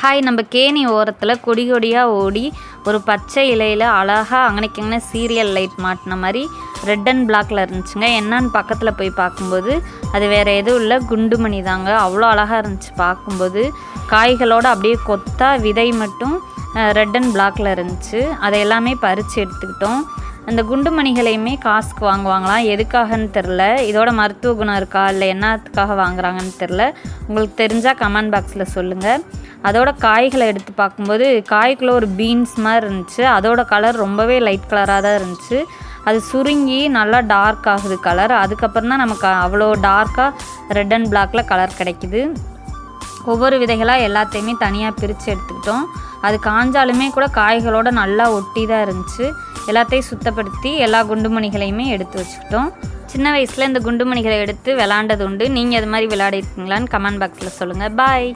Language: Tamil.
ஹாய் நம்ம கேணி ஓரத்தில் கொடி கொடியாக ஓடி ஒரு பச்சை இலையில் அழகாக அங்கனைக்கங்கன சீரியல் லைட் மாட்டின மாதிரி ரெட் அண்ட் பிளாக்ல இருந்துச்சுங்க. என்னன்னு பக்கத்தில் போய் பார்க்கும்போது அது வேறு எதுவும் இல்லை. குண்டுமணி தாங்க. அவ்வளோ அழகாக இருந்துச்சு பார்க்கும்போது. காய்களோடு அப்படியே கொத்தா விதை மட்டும் ரெட் அண்ட் பிளாக்ல இருந்துச்சு. அதை எல்லாமே பறித்து எடுத்துக்கிட்டோம். அந்த குண்டு மணிகளையுமே காசுக்கு வாங்குவாங்களாம். எதுக்காகன்னு தெரில இதோட மருத்துவ குணம் இருக்கா? இல்லை என்னத்துக்காக வாங்குறாங்கன்னு தெரில உங்களுக்கு தெரிஞ்சால் கமெண்ட் பாக்ஸில் சொல்லுங்கள் அதோட காய்களை எடுத்து பார்க்கும்போது காய்க்குள்ளே ஒரு பீன்ஸ் மாதிரி இருந்துச்சு. அதோட கலர் ரொம்பவே லைட் கலராக தான் இருந்துச்சு. அது சுருங்கி நல்லா டார்க் ஆகுது கலர் அதுக்கப்புறம் தான் நமக்கு அவ்வளோ டார்க்காக ரெட் அண்ட் பிளாக்ல கலர் கிடைக்குது. ஒவ்வொரு விதைகளாக எல்லாத்தையுமே தனியாக பிரித்து எடுத்துக்கிட்டோம். அது காஞ்சாலுமே கூட காய்களோட நல்லா ஒட்டி தான் இருந்துச்சு. எல்லாத்தையும் சுத்தப்படுத்தி எல்லா குண்டுமணிகளையுமே எடுத்து வச்சுக்கிட்டோம். சின்ன வயசில் இந்த குண்டுமணிகளை எடுத்து விளாண்டது உண்டு. நீங்கள் அது மாதிரி விளையாடிருக்கீங்களான்னு கமெண்ட் பாக்ஸில் சொல்லுங்கள் பாய்